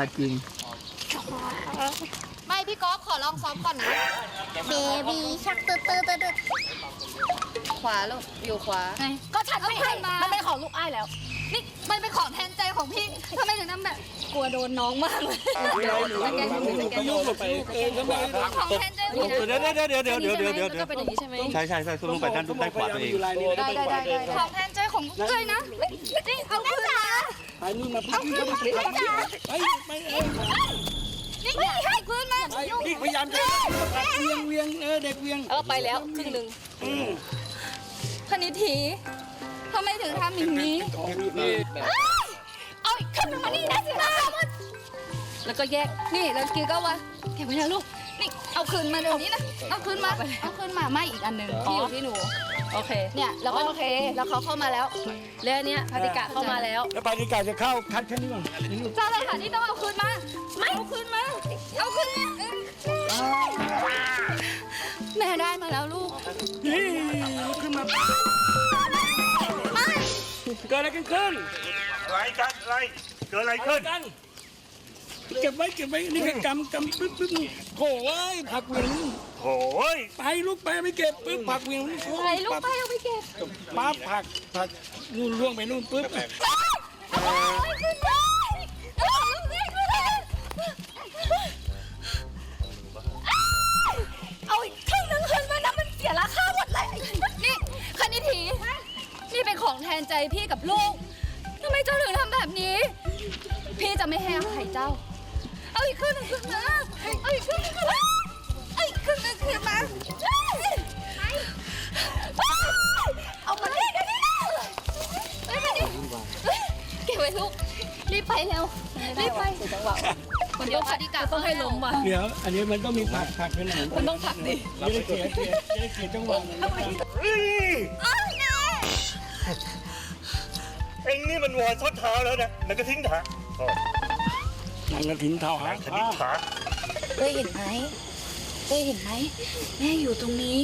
มาจริง ไม่พี่ก๊อฟขอลองซ้อมก่อนนะ เบบีชักตื้อตื้อตื้อตื้อขวาลูกอยู่ขวา ก็ฉันไม่ให้เอาขึ้นมามันเป็นของลูกอ้ายแล้ว นี่มันเป็นของแทนใจของพี่ทำไมถึงทำแบบ กลัวโดนน้องมากเลยเป็นไงเป็นไงโยกไปเองก็ไม่ของแทนใจพี่นะเดี๋ยวเดี๋ยวเดี๋ยวเดี๋ยวเดี๋ยวเดี๋ยวเดี๋ยวเดี๋ยวเป็นอย่างนี้ใช่ไหมใช่ใช่ใช่ลงไปด้านด้านขวาตัวเองได้ได้ได้ได้ของแทนใจของลูกเลยนะนี่เอาขึ้น มาถ่ายมือมาพี่ก็ไม่ไปไปเองนี่ให้ขึ้นมาพี่พยายามจะเวียงเวียงเออเด็กเวียงเออไปแล้วครึ่งหนึ่งคณิธีทำไมถึงทำอย่างนี้เอาอีกขึ้นมานี่นะสินะแล้วก็แยกนี่แล้วกีก็ว่าเก็บไว้นะลูกนี่เอาคืนมาเดี๋ยวนี้นะเอาคืนมาเอาคืนมาไม่อีกอันหนึ่งที่อยู่ที่หนู โอเค เนี่ยแล้วก็โอเค แล้วเขาเข้ามาแล้วแล้วอันเนี้ยพติกะเข้ามาแล้ว แล้วปานิกาจะเข้าคัดแค่นี้ก่อนเจ้าเลยค่ะที่ต้องเอาคืนมา ไม่เอาคืนมา เอาคืนมาเออแม่ได้มาแล้วลูกนี่ขึ้นมาเกิดอะไรกันขึ้นอะไรกันอะไรเกิดอะไรขึ้นกัน เก็บไว้เก็บไว้นี่แค่กำกำปึ๊บปึ๊บโถ่เอ้ยผักเวียงโอ้ยไปลูกไปไม่เก็บปึ๊บผักเวียงไปลูกไปเอาไปเก็บปั๊บผักผักนู่นล่วงไปนู่นปึ๊บเอาคืนมาเอาคืนมาเอาอีกครึ่งหนึงคืนมานะมันเสียราคาหมดเลยนี่คณิธีนี่เป็นของแทนใจพี่กับลูกทำไมเจ้าถึงทำแบบนี้ พี่จะไม่ให้อภัยเจ้า เอาอีกครึ่งหนึงคืนมาเอาอีกครึ่งหนึงคืนมาเอาอีกครึ่งหนึงคืนมาเอามานี่เดี๋ยวนี้นะไปดิเก็บไว้ลูกรีบไปเร็วรีบไปจังหวะคนเดียวพอดีกะต้องให้ล้มว่ะเดี๋ยวอันนี้มันต้องมีผักผักเป็นหนังมันต้องผักดิจะได้เสียเสียจะได้เสียจังหวะเฮ้ยเอ็งนี่มันวอนส้นเท้าแล้วนะแล้วก็ทิ้งถาโอ้ นางกระถินเท่าหาคณิตถาเอ้ยเห็นไหมเอ้ยเห็นไหมแม่อยู่ตรงนี้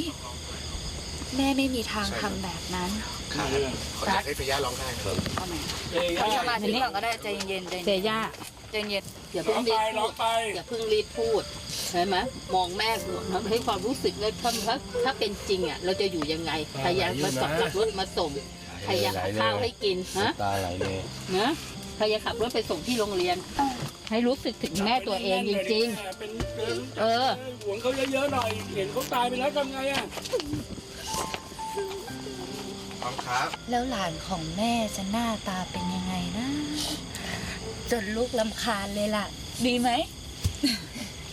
แม่ไม่มีทางทำแบบนั้นขออยากให้พย่าร้องไห้ครับเอ้ยเอาสมาธิก่อนก็ได้ใจเย็นๆใจเจเย็นย่าใจเย็นอย่าร้เพิ่องงรีไปบร้พูองดไปอย่าเพิ่งรีบพูดเห็นไหมมองแม่ให้ความรู้สึกเลยถ้าถ้าถ้าเป็นจริงอะเราจะอยู่ยังไงใครอยากมาขับรถมาส่งใครอยากเอาข้าวให้กินฮะตาไหลเลยนะใครจะขับรถไปส่งที่โรงเรียน ให้รู้สึกถึงแม่ตัวเองจริง เป็นๆ เออ หวงเขาเยอะๆหน่อยเห็นเขาตายไปแล้วทำไงอะร้องครับ แล้วหลานของแม่จะหน้าตาเป็นยังไงนะ จนลูกลำคาญเลยล่ะ ดีไหม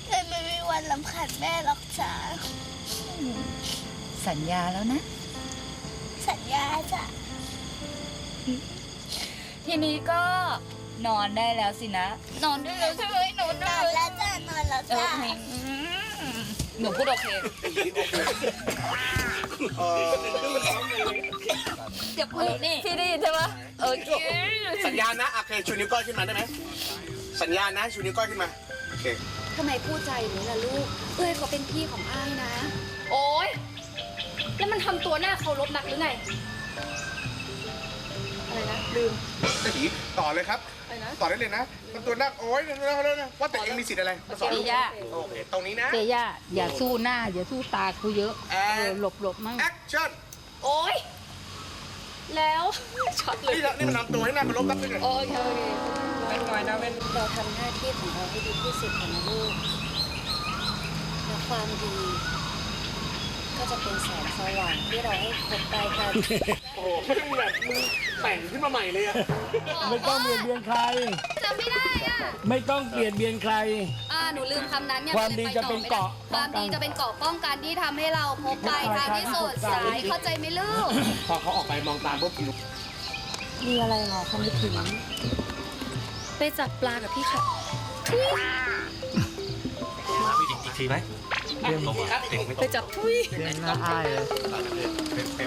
แต่ไม่มีวันลำขาดแม่หรอกจ้าสัญญาแล้วนะ สัญญาจ้ะ ทีนี้ก็ นอนได้แล้วสินะๆนอนด้วยเลยใช่ไหมนอนนด้อวนยแล้วจ้ะนอนแล้วโอจ้ะเคหนูพูดโอเคเดี๋ยวพูดนี่พี่ได้ยินใช่ปะโอเคสัญญาณนะโอเคชูนิ้วก้อยขึ้นมาได้ไหมสัญญาณนะชูนิ้วก้อยขึ้นมาโอเคทำไมพูดใจอย่างนี้ล่ะลูก เอ้ยเขาเป็นพี่ของอ้ายนะ โอ๊ย แล้วมันทำตัวหน้าเคารพนักหรือไง อะไรนะ ลืมตะหีต่อเลยครับอะไรนะ ต่อได้เลยนะมันตัวนักโอ้ยเดี๋ยวๆๆๆว่าแต่เองมีสิทธิ์อะไรมาสอนเจลูกย่า โอเคตรงนี้นะเจย่าอย่าสู้หน้า อย่าสู้ตากูเยอะแอเออนหลบหลบมั่ง แอคชั่นโอ๊ย แล้วช็อตเลยนี่ละนี่มันนำตัวให้หน้ามันลบนับด้วยกันโอเคโอเคเราทำหน้าที่ของเราให้ดีที่สุดกันนะลูกแล้วความดี ก็จะเป็นแสงสว่างที่เราให้พบไปกัน โอ้โหไม่ต้องแบบมึงแต่งขึ้นมาใหม่เลยอะไม่ต้องเบียดเบียนใคร จำไม่ได้อะไม่ต้องเบียดเบียนใคร อ่าหนูลืมคำนั้นเนี่ยความดีลยไจะเป็นเกราะต่อไม่ได้ความดีจะเป็นเกราะป้องกันที่ทำให้เราพบปลายทางที่สดใสเข้าใจไหมลูก พอเขาออกไปมองตามปุ๊บมีอะไรหรอคำนึกถึงไปจับปลากับพี่ค่ะ อีกทีไหมลงอะเด็กไม่ไปจับทุยเล่นหน้าอายเลย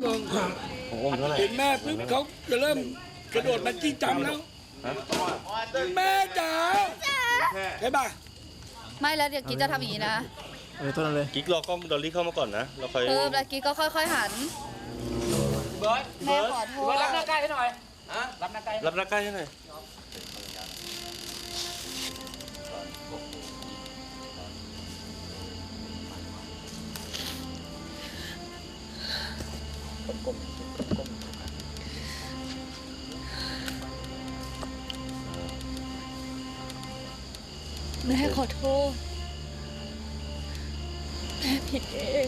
โอ้โห เท่าไหร่เห็นแม่ปุ๊บเขาจะเริ่มกระโดดมาจี้จำแล้วแม่จ๋าใช่ป่ะไม่แล้วเดี๋ยวกิ๊กจะทำอย่างนี้นะเออต้นเลยกิ๊กรอกล้องดอลลี่เข้ามาก่อนนะเราค่อยเออแล้วกิ๊กก็ค่อยๆหันแม่ขอโทษรับหน้าใกล้ให้หน่อย ก้มก้มแม่ขอโทษ แม่ผิดเอง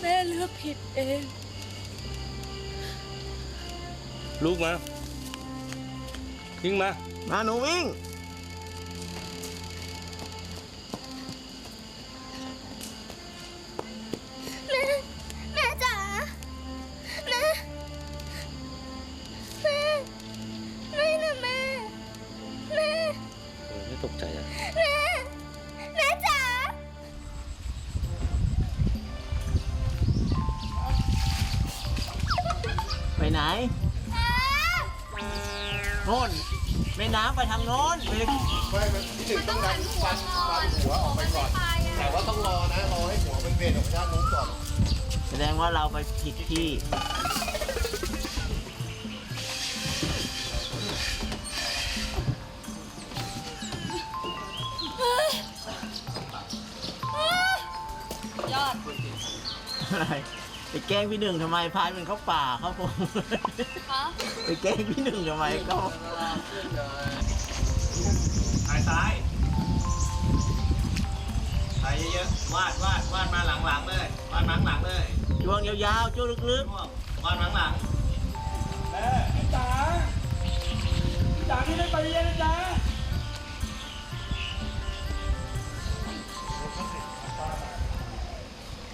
แม่เลือกผิดเอง ลูกมา วิ่งมา มาหนูวิ่ง ไปทางโน้นไปไม่มันที่หนึ่งต้องดันฟันฟันหัวออกไปก่อน แต่ว่าต้องรอนะ รอให้หัวมันเบนออกจากนู้นก่อน แสดงว่าเราไปผิดที่ ยอด อะไร ไปแกล้งพี่หนึ่งทำไมพายมันเข้าป่าเข้าพงคะไปแกล้งพี่หนึ่งทำไมก็ถ่ายซ้ายถ่ายเยอะๆ วาดวาดวาดมาหลังๆเลย วาดมาหลังๆเลยช่วงยาวๆช่วงลึกม่วงวาดมาหลังแม่จ๋าจ๋าที่ได้ไปเรียนนะจ๊ะ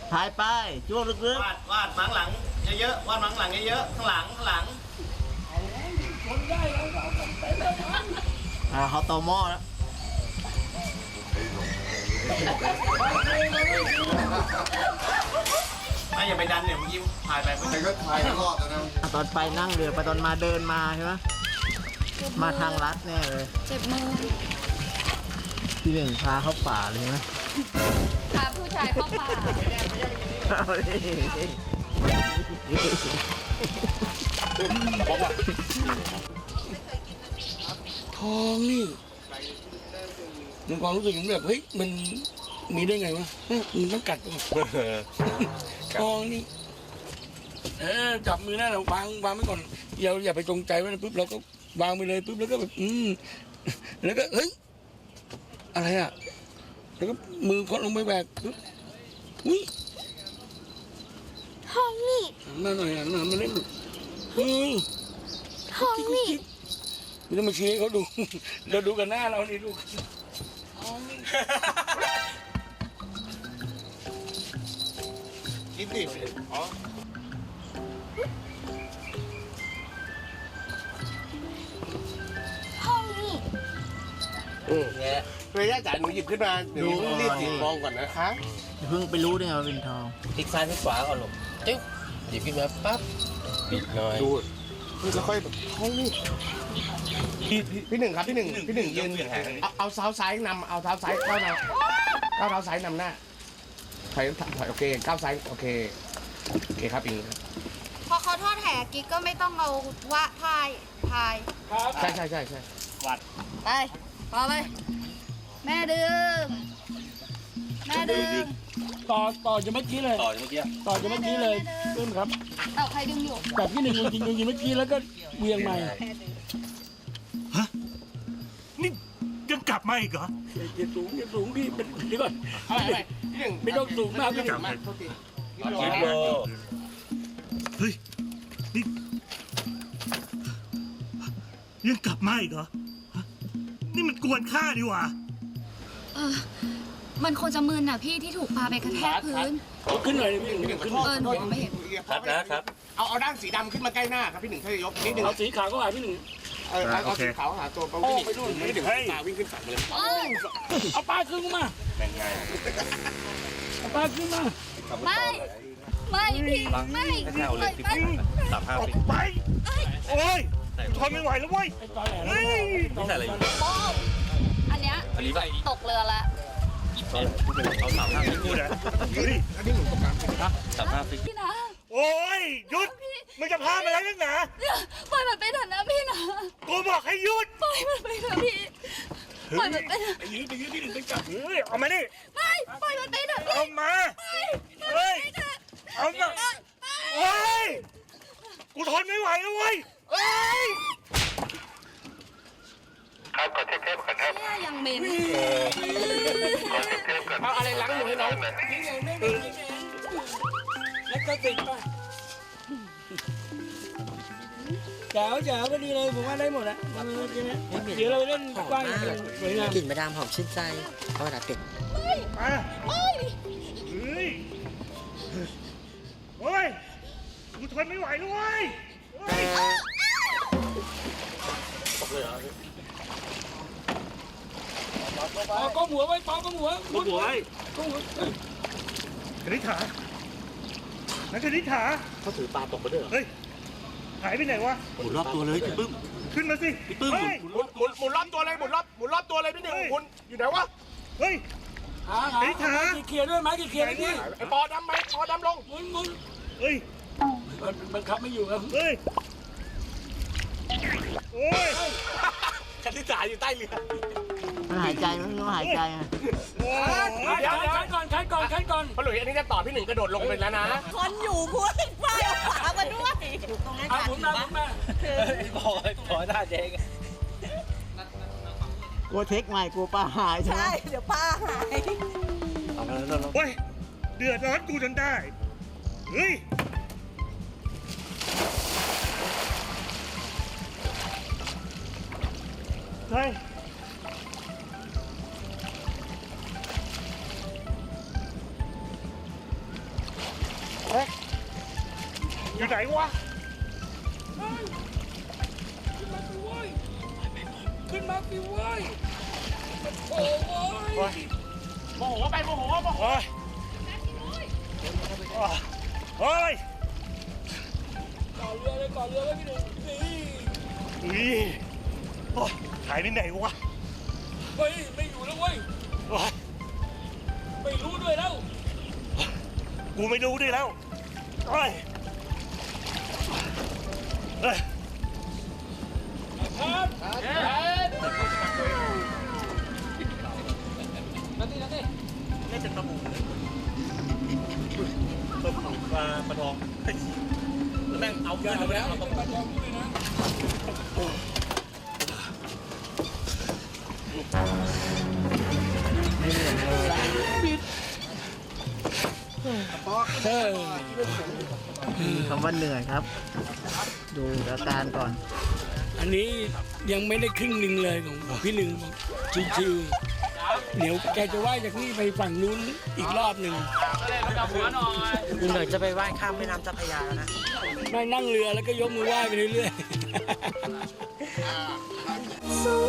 ๆพายไปช่วงลึกวาดวาดมาหลังเยอะๆวาดมาหลังเยอะๆข้างหลังข้างหลังๆอ่าเขาต่อหม้อแล้วไม่อย่าไปดันเนี่ยเมื่อกี้ถ่ายไปเมื่อแต่กี้ก็ถ่ายรอดแล้วนะอะตอนไปนั่งเรือไปตอนมาเดินมาใช่ไหมมาทางลัดแน่เลย เจ็บมือ พี่หนึ่งพาเข้าป่าเลยนะพาผู้ชายเข้าป่าเอาดิทองนี่ในความรู้สึกผมแบบเฮ้ยมันมีได้ไงวะเฮ้ยมันต้องกัดก่อนทองนี่ เออจับมือนั่นเราวางวางไว้ก่อนอย่าอย่าไปจงใจไว้นะปุ๊บเราก็วางไปเลยปุ๊บแล้วก็แบบอืมแล้วก็เฮ้ย อะไรอะ แล้วก็มือเคาะลงไปแบกปุ๊บอุ้ยทองนี่นั่นหน่อยหันมามันเล่นดูเฮ้ยทองนี่ไม่ต้องมาชี้ให้เขาดู เราดูกันหน้าเรานี่ดูคิดดิอ๋อทองนี่อืม เฮ้ยย่าจ๋าหนูหยิบขึ้นมาหนูรีบหยิบมองก่อนนะคะอย่าเพิ่งไปรู้ได้ไงว่าเป็นทองพลิกซ้ายพลิกขวาก่อนลูกจึ๊บหยิบขึ้นมาปั๊บปิดหน่อยดูมันจะค่อยแบบท้องนี่พี่พี่พี่หนึ่งครับพี่หนึ่งพี่หนึ่งยืนเอาเอาเท้าซ้ายนำเอาเท้าซ้ายเข้านาก้าวเท้าซ้ายนำหน้าถอยถอยโอเคก้าวซ้ายโอเคโอเคครับอิงพอเขาทอดแหกิ๊กก็ไม่ต้องเอาว่าพายพายใช่ใช่ใช่ใช่ไปพอไป แม่ดึง แม่ดึง ต่อต่อจะเมื่อกี้เลย ต่อจากเมื่อกี้ต่อจะเมื่อกี้เลยขึ้นครับเอาใครดึงอยู่จับที่หนึ่งจริงจริงเมื่อกี้แล้วก็เวียงใหม่นี่ยังกลับมาอีกเหรออย่าสูงอย่าสูงพี่เป็นเดี๋ยวก่อนเอาใหม่พี่หนึ่งไม่ต้องสูงมากพี่หนึ่งมาโทษทีคิดโบเฮ้ยนี่ยังกลับมาอีกเหรอฮะนี่มันกวนข้าดีหว่า เออ มันคงจะมึนอะพี่ที่ถูกพาไปกระแทกพื้น เอาขึ้นหน่อยดิพี่หนึ่งพี่หนึ่งขึ้นขอโทษเออหนูไม่เห็น ครับนะครับ เอาเอาด้านสีดำขึ้นมาใกล้หน้าครับพี่หนึ่งช่วยยกนิดหนึ่งเอาสีขาวก็หาพี่หนึ่งเออเอาเอาสีขาวหาตัวโอ้ไปนู่นพี่หนึ่งตาวิ่งขึ้นฝั่งเลยเอาปลาขึ้นมาเป็นไงเอาปลาขึ้นมาไม่ไม่พี่ไม่แค่เอาเลยไม่ตับห้าสิไปโอ้ยทนไม่ไหวแล้วเว้ยไอ้ตอแหลเฮ้ยนี่ใส่อะไรอยู่โป้ง อันเนี้ยอันนี้ไปตกเรือละเอาสามห้าพลิกพูดนะดูดิอันนี้หนูตกกลางสามห้าพลิกพี่นะโอ้ยหยุดมึงจะพาไปอะไรนักหนาเนี่ยปล่อยมันไปเถอะนะพี่นะกูบอกให้หยุดปล่อยมันไปเถอะพี่ปล่อยมันไปเถอะไปยื้อไปยื้อพี่หนึ่งไปจับเฮ้ยเอามานี่ไม่ปล่อยมันไปเถอะพี่เอามาไม่เฮ้ยไปเถอะเอามาโโอ้ยกูทนไม่ไหวแล้วเว้ยเอ้ย เนี่ยยังเหม็นเอาอะไรล้างมือให้น้อง แล้วก็ติดป่ะแจ๋วแจ๋วก็ดีเลยผมว่าได้หมดอะเดี๋ยวเราเล่นกว้างสวยงามกลิ่นมาดามหอมชื่นใจเอาเวลาเป็ดมาเฮ้ยโอ้ยกูทนไม่ไหวแล้วเว้ยเฮ้ยปอ ก้มหัวไว้ปอก้มหัวกูบวยก้มหัวคณิษฐานักคณิษฐาเขาถือปลาตกมาด้วยเหรอเฮ้ยหายไปไหนวะหมุนรอบตัวเลยพี่ปึ้มขึ้นมาสิพี่ปึ้มเฮ้ยหมุนหมุนหมุนรอบตัวเลยหมุนรอบหมุนรอบตัวเลยพี่หนึ่งหมุนอยู่ไหนวะเฮ้ยหาหาหาเขียร์ด้วยไหมเขียร์ด้วยนี่ไอ้ปอดำไหมปอดำลงหมุนหมุนเฮ้ยมันบังคับไม่อยู่ครับเฮ้ยโอ้ยคณิตศาสตร์อยู่ใต้เรือ มันหายใจมันหายใจอะโอ้ยเดี๋ยวเดี๋ยวก่อนคัดก่อนคัดก่อนพอหลุยอันนี้จะต่อพี่หนึ่งกระโดดลงไปแล้วนะคนอยู่พูดไปเอาขวามาด้วยตรงนั้นอะค่ะหมุนมาหมุนมาพอพอหน้าแดงกลัวเทคใหม่กลัวปลาหายใช่ไหมใช่เดี๋ยวป้าหายเอาแล้วแล้วแล้วโอ้ยเดือดร้อนกูจนได้เฮ้ย โอ้ยก่อเรือเลยก่อเรือไว้พี่หนึ่งนี่อุ้ยโอ้ยหายไปไหนวะเฮ้ยไม่อยู่แล้วเว้ยโอ้ยไม่รู้ด้วยแล้วกูไม่รู้ด้วยแล้วโอ้ยเอ้ยครับต้มหมู ปลาปลาทองแล้วแม่งเอาอย่าเงินแล้วเอาเป็นปลาทองด้วยนะคำว่าเหนื่อยครับ ดูอาการก่อน อันนี้ยังไม่ได้ครึ่งหนึ่งเลยของพี่หนึ่งชิวๆ เดี๋ยวแกจะว่ายจากนี่ไปฝั่งนู้นอีกรอบหนึ่งอีกหน่อยจะไปว่ายข้ามแม่น้ำเจ้าพระยาแล้วนะไม่นั่งเรือแล้วก็ยกมือไหว้ไปเรื่อยๆสู้